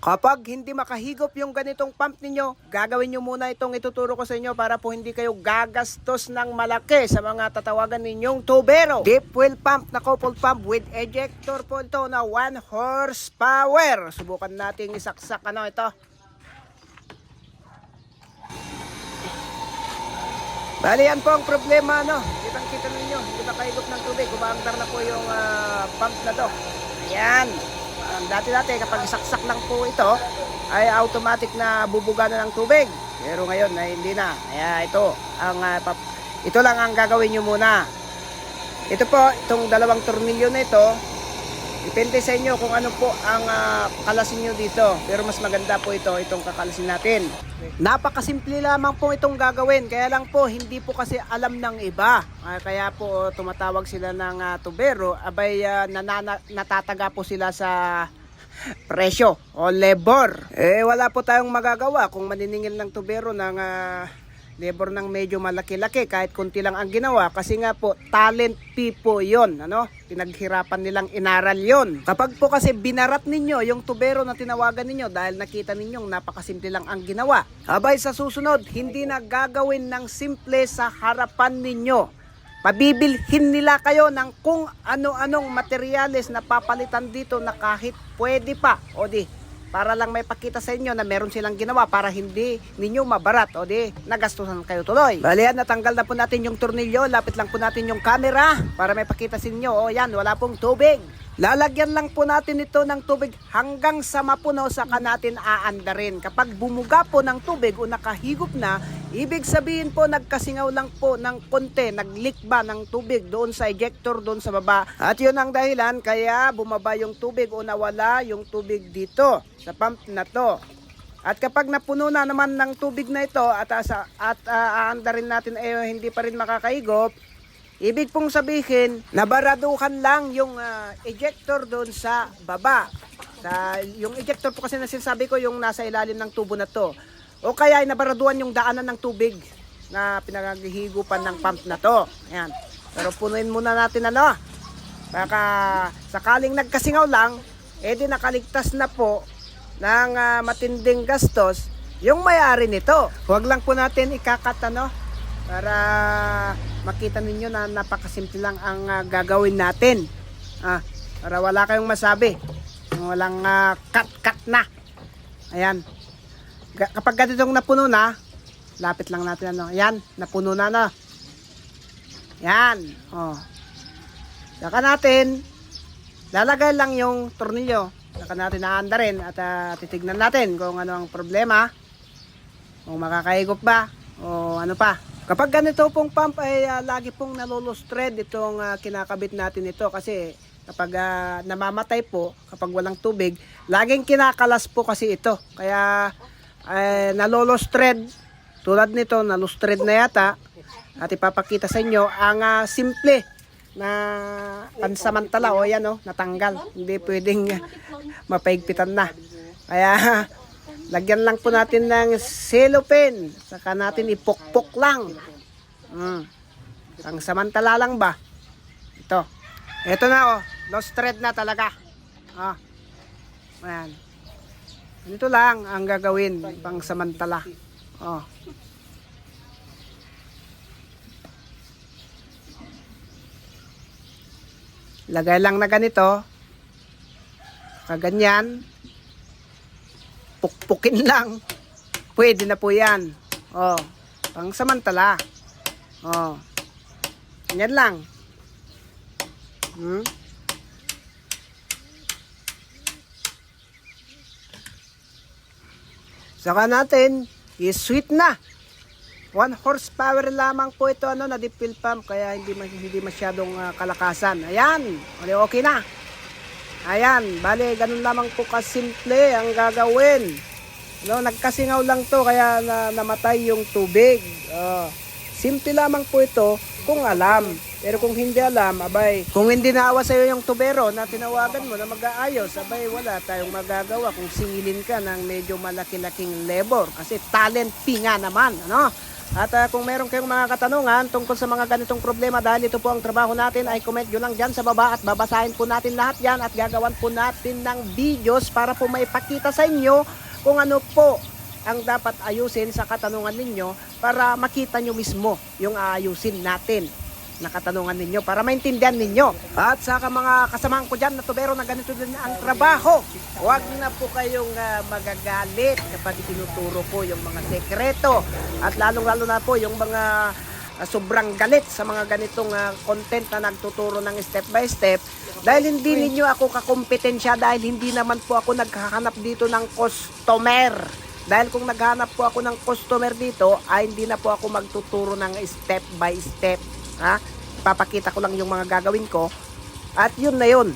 Kapag hindi makahigop yung ganitong pump ninyo, gagawin nyo muna itong ituturo ko sa inyo para po hindi kayo gagastos ng malaki sa mga tatawagan ninyong tubero. Deep well pump na couple pump with ejector po ito na 1 horsepower. Subukan nating isaksak ano ito. Bali yan po ang problema ano. Kitang kita ninyo, hindi makahigop ng tubig. Kumaandar na po yung ah, pump na to. Ayan. Um, dati-dati kapag saksak lang po ito, ay automatic na bubuga na ng tubig. Pero ngayon na hindi na. Kaya ito, ang pap- ito lang ang gagawin nyo muna. Ito po, itong dalawang tornilyo na ito, depende sa inyo kung ano po ang ah, kalasin nyo dito. Pero mas maganda po ito, itong kakalasin natin. Napakasimple lamang po itong gagawin. Kaya lang po, hindi po kasi alam ng iba. Ah, kaya po tumatawag sila ng ah, tubero. Abay, ah, nanana- natataga po sila sa presyo o labor. Eh, wala po tayong magagawa kung maniningil ng tubero ng ah, labor ng medyo malaki-laki kahit konti lang ang ginawa kasi nga po talent po yon ano pinaghirapan nilang inaral yon kapag po kasi binarat ninyo yung tubero na tinawagan ninyo dahil nakita ninyong napakasimple lang ang ginawa abay sa susunod hindi na gagawin ng simple sa harapan ninyo Pabibilhin nila kayo ng kung ano-anong materyales na papalitan dito na kahit pwede pa. O di, para lang may pakita sa inyo na meron silang ginawa para hindi ninyo mabarat. O di, nagastusan kayo tuloy. Bali yan, natanggal na po natin yung tornilyo. Lapit lang po natin yung camera para may pakita sa inyo. O yan, wala pong tubig. Lalagyan lang po natin ito ng tubig hanggang sa mapuno saka natin aandarin. Kapag bumuga po ng tubig o nakahigop na, ibig sabihin po nagkasingaw lang po ng konti, nag-leak ba ng tubig doon sa ejector doon sa baba. At yun ang dahilan kaya bumaba yung tubig o nawala yung tubig dito sa pump na to. At kapag napuno na naman ng tubig na ito at, asa, at ah, aandarin natin eh hindi pa rin makakaigop, Ibig pong sabihin, nabaraduhan lang yung ah, ejector doon sa baba. Sa, yung ejector po kasi na sinasabi ko yung nasa ilalim ng tubo na to. O kaya ay nabaraduhan yung daanan ng tubig na pinagahigupan ng pump na to. Ayan. Pero punuin muna natin ano. Baka sakaling nagkasingaw lang, edi nakaligtas na po ng ah, matinding gastos yung may-ari nito. Huwag lang po natin ikakat ano, para makita ninyo na napakasimple lang ang ah, gagawin natin. Ah, para wala kayong masabi. Walang ah, cut-cut na. Ayan. Kapag ganitong napuno na, lapit lang natin ano. Ayan, napuno na na. Yan. Oh. Saka natin, lalagay lang yung tornilyo. Saka natin naandarin at ah, titignan natin kung ano ang problema. Kung makakaigop ba o ano pa. Kapag ganito pong pump ay ah, lagi pong nalolos thread itong ah, kinakabit natin ito kasi kapag ah, namamatay po kapag walang tubig, laging kinakalas po kasi ito. Kaya eh, nalolos thread tulad nito, nalolos thread na yata at ipapakita sa inyo ang ah, simple na pansamantala o yan o, natanggal. Hindi pwedeng mapaigpitan na. Kaya Lagyan lang po natin ng cellophane. Saka natin ipukpok lang. Mm. Ang samantala lang ba? Ito. Ito na oh. Lost thread na talaga. Ah. Ayan. Ganito lang ang gagawin pang samantala. Oh. Lagay lang na ganito. Kaganyan pukpukin lang. Pwede na po yan. Oh, pang samantala. Oh. Yan lang. Hmm? Saka natin, i-sweet na. One horsepower lamang po ito ano na deep fill pump kaya hindi hindi masyadong ah, kalakasan. Ayan, okay, na. Ayan, bale, ganun lamang po kasimple ang gagawin. No, nagkasingaw lang to kaya na, namatay yung tubig. Oh, simple lamang po ito. Kung alam. Pero kung hindi alam, abay, kung hindi naawa sa'yo yung tubero na tinawagan mo na mag-aayos, abay, wala tayong magagawa kung singilin ka ng medyo malaki-laking labor. Kasi talent fee nga naman, ano? At ah, kung meron kayong mga katanungan tungkol sa mga ganitong problema dahil ito po ang trabaho natin ay comment nyo lang dyan sa baba at babasahin po natin lahat yan at gagawan po natin ng videos para po maipakita sa inyo kung ano po ang dapat ayusin sa katanungan ninyo para makita nyo mismo yung aayusin natin na katanungan ninyo para maintindihan ninyo. At sa mga kasamahan ko dyan na tubero na ganito din ang trabaho, huwag na po kayong ah, magagalit kapag itinuturo ko yung mga sekreto at lalong-lalo na po yung mga ah, sobrang galit sa mga ganitong ah, content na nagtuturo ng step by step dahil hindi ninyo ako kakompetensya dahil hindi naman po ako naghahanap dito ng customer. Dahil kung naghanap po ako ng customer dito, ay hindi na po ako magtuturo ng step by step. Ha? Ipapakita ko lang yung mga gagawin ko. At yun na yun.